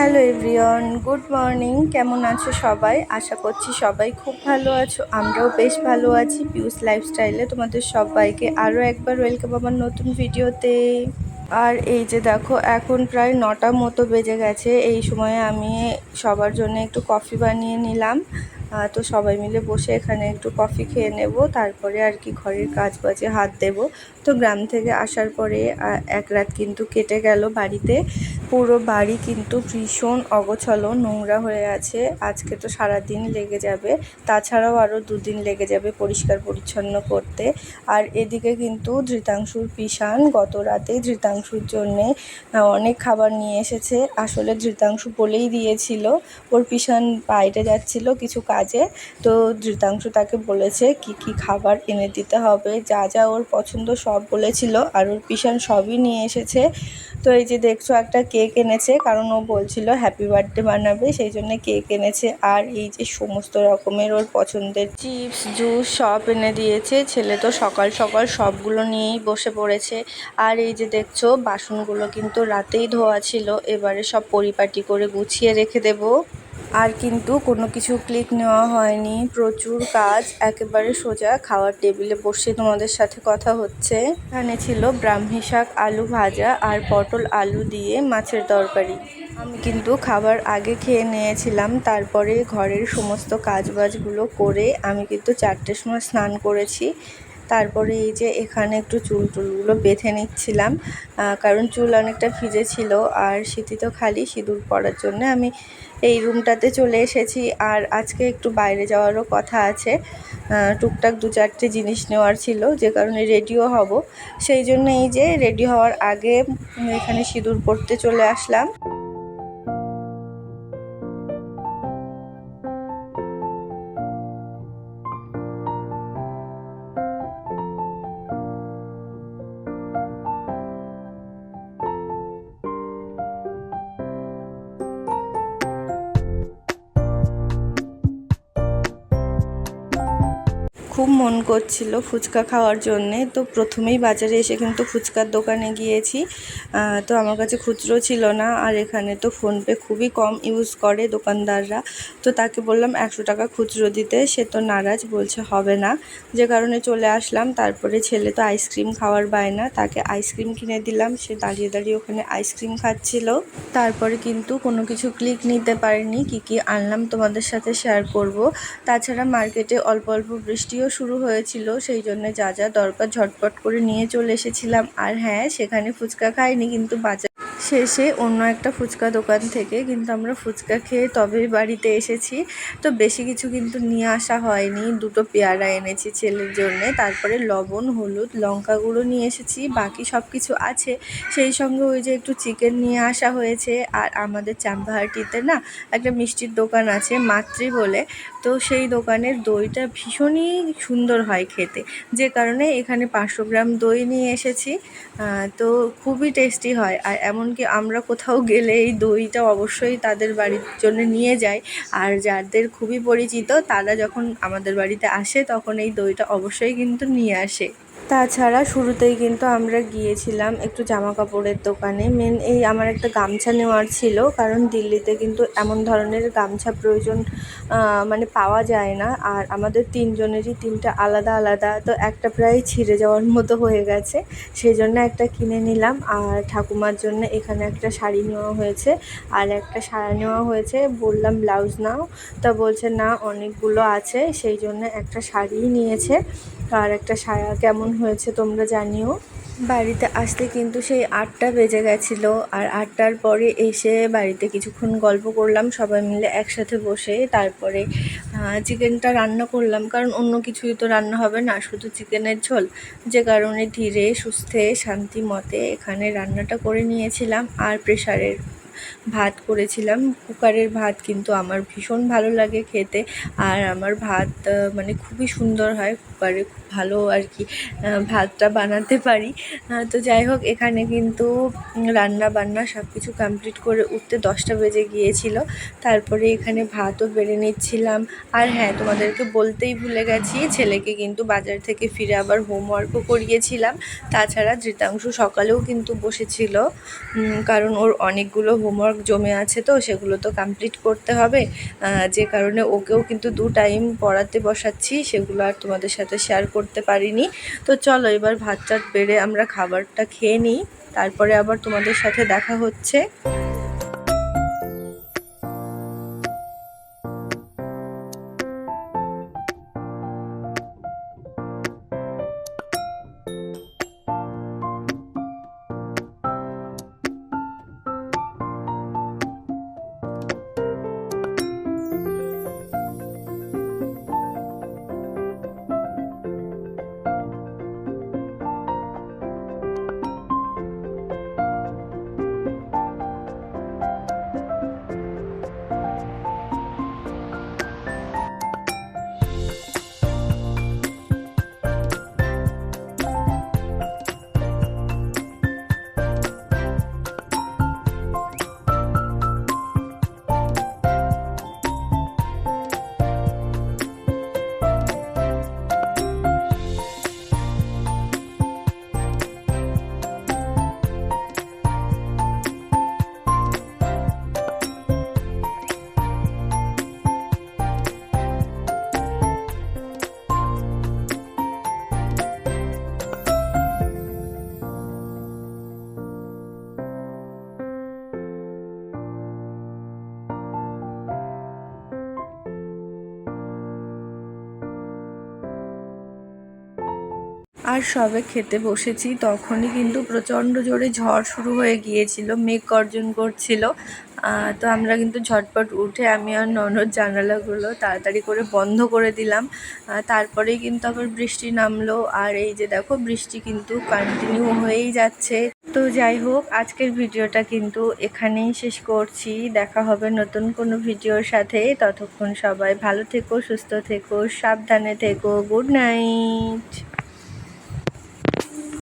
Hello everyone, good morning. কেমন আছো সবাই? আশা করছি সবাই খুব ভালো আছো। আমরাও বেশ ভালো আছি পিউস লাইফস্টাইলে। তোমাদের সবাইকে আরও একবার ওয়েলকাম আমার নতুন ভিডিওতে। আর এই যে দেখো, এখন প্রায় নটা মতো বেজে গেছে। এই সময়ে আমি সবার জন্য একটু কফি বানিয়ে নিলাম। তো সবাই মিলে বসে এখানে একটু কফি খেয়ে নেব, তারপরে আর কি ঘরের কাজ বাজে হাত দেব। তো গ্রাম থেকে আসার পরে এক রাত কিন্তু কেটে গেল বাড়িতে। পুরো বাড়ি কিন্তু ভীষণ অগোছালো, নোংরা হয়ে আছে। আজকে তো সারা দিন লেগে যাবে, তাছাড়াও আরও দুদিন লেগে যাবে পরিষ্কার পরিচ্ছন্ন করতে। আর এদিকে কিন্তু ধৃতাংশুর পিসান গত রাতে ধৃতাংশুর জন্যে অনেক খাবার নিয়ে এসেছে। আসলে ধৃতাংশু বলেই দিয়েছিল, ওর পিসান বাইরে যাচ্ছিল, কিছু কাজে তো ধৃতাংশু তাকে বলেছে কি কি খাবার এনে দিতে হবে, যা যা ওর পছন্দ সব বলেছিল আর ওর পিসান সবই নিয়ে এসেছে। তো এই যে দেখছ একটা কেক এনেছে, কারণ ও বলছিল হ্যাপি বার্থডে বানাবে, সেই জন্য কেক এনেছে। আর এই যে সমস্ত রকমের ওর পছন্দের চিপস জুস সব এনে দিয়েছে। ছেলে তো সকাল সকাল সবগুলো নিয়েই বসে পড়েছে। আর এই যে দেখছ, বাসনগুলো কিন্তু রাতেই ধোয়া ছিল, এবারে সব পরিপাটি করে গুছিয়ে রেখে দেবো। আর কিন্তু কোনো কিছু ক্লিক নেওয়া হয়নি। প্রচুর কাজ, একেবারে সোজা খাওয়ার টেবিলে বসে তোমাদের সাথে কথা হচ্ছে। এখানে ছিল ব্রাহ্মী শাক, আলু ভাজা আর পটল আলু দিয়ে মাছের তরকারি। আমি কিন্তু খাবার আগে খেয়ে নিয়েছিলাম, তারপরে ঘরের সমস্ত কাজবাজগুলো করে আমি কিন্তু চারটের সময় স্নান করেছি। তারপরে এই যে এখানে একটু চুল টুলগুলো বেঁধে নিচ্ছিলাম কারণ চুল অনেকটা ভিজে ছিল আর সিঁথি তো খালি, সিঁদুর পরার জন্য আমি এই রুমটাতে চলে এসেছি। আর আজকে একটু বাইরে যাওয়ারও কথা আছে টুকটাক দু চারটে জিনিস নেওয়ার ছিল, যে কারণে রেডিও হব। সেই জন্য এই যে রেডি হওয়ার আগে এখানে সিঁদুর পরতে চলে আসলাম। খুব মন করছিল ফুচকা খাওয়ার জন্যে। তো প্রথমেই বাজারে এসে কিন্তু ফুচকার দোকানে গিয়েছি। তো আমার কাছে খুচরো ছিল না। আর এখানে তো ফোনপে খুবই কম ইউজ করে দোকানদাররা। তো তাকে বললাম, একশো টাকা খুচরো দিতে। সে তো নারাজ, বলছে, হবে না। যে কারণে চলে আসলাম। তারপরে ছেলে তো আইসক্রিম খাওয়ার বায়না তাকে আইসক্রিম কিনে দিলাম। সে দাঁড়িয়ে দাঁড়িয়ে ওখানে আইসক্রিম খাচ্ছিল। তারপরে কিন্তু কোনো কিছু ক্লিক নিতে পারিনি। কি কি আনলাম তোমাদের সাথে শেয়ার করব। তাছাড়া মার্কেটে অল্প অল্প বৃষ্টিও শুরু হয়েছিল, সেই জন্য যা যা দরকার ঝটপট করে নিয়ে চলে এসেছিলাম। আর হ্যাঁ সেখানে ফুচকা খাইনি, কিন্তু বাজার শেষে অন্য একটা ফুচকা দোকান থেকে কিন্তু আমরা ফুচকা খেয়ে তবেই বাড়িতে এসেছি। তো বেশি কিছু কিন্তু নিয়ে আসা হয়নি। দুটো পেয়ারা এনেছি ছেলের জন্যে, তারপরে লবণ, হলুদ, লঙ্কা গুঁড়ো নিয়ে এসেছি, বাকি সব কিছু আছে। সেই সঙ্গে ওই যে একটু চিকেন নিয়ে আসা হয়েছে। আর আমাদের চাম্পাহাটিতে না একটা মিষ্টির দোকান আছে, মাতৃ বলে। তো সেই দোকানের দইটা ভীষণই সুন্দর হয় খেতে। যে কারণে এখানে পাঁচশো গ্রাম দই নিয়ে এসেছি। তো খুবই টেস্টি হয়। আর এমনকি আমরা কোথাও গেলে এই দইটা অবশ্যই তাদের বাড়ির জন্য নিয়ে যাই। আর যাদের খুবই পরিচিত, তারা যখন আমাদের বাড়িতে আসে, তখন এই দইটা অবশ্যই কিন্তু নিয়ে আসে। তাছাড়া শুরুতেই কিন্তু আমরা গিয়েছিলাম একটু জামা কাপড়ের দোকানে। মেন এই আমার একটা গামছা নেওয়ার ছিল, কারণ দিল্লিতে কিন্তু এমন ধরনের গামছা প্রয়োজন মানে পাওয়া যায় না। আর আমাদের তিনজনেরই তিনটা আলাদা আলাদা, তো একটা প্রায় ছিঁড়ে যাওয়ার মতো হয়ে গেছে। সেই জন্য একটা কিনে নিলাম। আর ঠাকুমার জন্য এখানে একটা শাড়ি নেওয়া হয়েছে। আর একটা শাড়ি নেওয়া হয়েছে, বললাম ব্লাউজ নাও। তা বলছে, না, অনেকগুলো আছে। সেই জন্য একটা শাড়িই নিয়েছে। আর একটা সায়া কেমন হয়েছে তোমরা জানিও। বাড়িতে আসতে কিন্তু সেই আটটা বেজে গেছিল আর আটটার পরে এসে বাড়িতে কিছুক্ষণ গল্প করলাম, সবাই মিলে একসাথে বসে তারপরে চিকেনটা রান্না করলাম, কারণ অন্য কিছুই তো রান্না হবে না, শুধু চিকেনের ঝোল। যে কারণে ধীরে, সুস্থে, শান্তি মতে এখানে রান্নাটা করে নিয়েছিলাম আর প্রেশারের ভাত করেছিলাম। কুকারের ভাত কিন্তু আমার ভীষণ ভালো লাগে খেতে আর আমার ভাত মানে খুবই সুন্দর হয় একবারে খুব ভালো আর কি ভাতটা বানাতে পারি। তো যাই হোক, এখানে কিন্তু রান্না বান্না সব কিছু কমপ্লিট করে উঠতে দশটা বেজে গিয়েছিল। তারপরে এখানে ভাতও বেড়ে নিচ্ছিলাম। আর হ্যাঁ তোমাদেরকে বলতেই ভুলে গেছি, ছেলেকে কিন্তু বাজার থেকে ফিরে আবার হোমওয়ার্কও করিয়েছিলাম। তাছাড়া ধৃতাংশু সকালেও কিন্তু বসেছিল। কারণ ওর অনেকগুলো হোমওয়ার্ক জমে আছে তো, সেগুলো তো কমপ্লিট করতে হবে। যে কারণে ওকেও কিন্তু দু টাইম পড়াতে বসাচ্ছি, সেগুলো আর তোমাদের সাথে শেয়ার করতে পারিনি। তো চলো এবার ভাত টাত বেড়ে আমরা খাবারটা খেয়ে নিই। তারপরে আবার তোমাদের সাথে দেখা হচ্ছে। আর সবে খেতে বসেছি, তখনই কিন্তু প্রচণ্ড জোরে ঝড় শুরু হয়ে গিয়েছিল, মেঘ গর্জন করছিল। তো আমরা কিন্তু ঝটপট উঠে আমি আর ননদ জানালাগুলো তাড়াতাড়ি করে বন্ধ করে দিলাম। তারপরেই কিন্তু আবার বৃষ্টি নামলো, আর এই যে দেখো বৃষ্টি কিন্তু কন্টিনিউ হয়েই যাচ্ছে। তো যাই হোক, আজকের ভিডিওটা কিন্তু এখানেই শেষ করছি। দেখা হবে নতুন কোনো ভিডিওর সাথে। ততক্ষণ সবাই ভালো থেকো, সুস্থ থেকো, সাবধানে থেকো, গুড নাইট!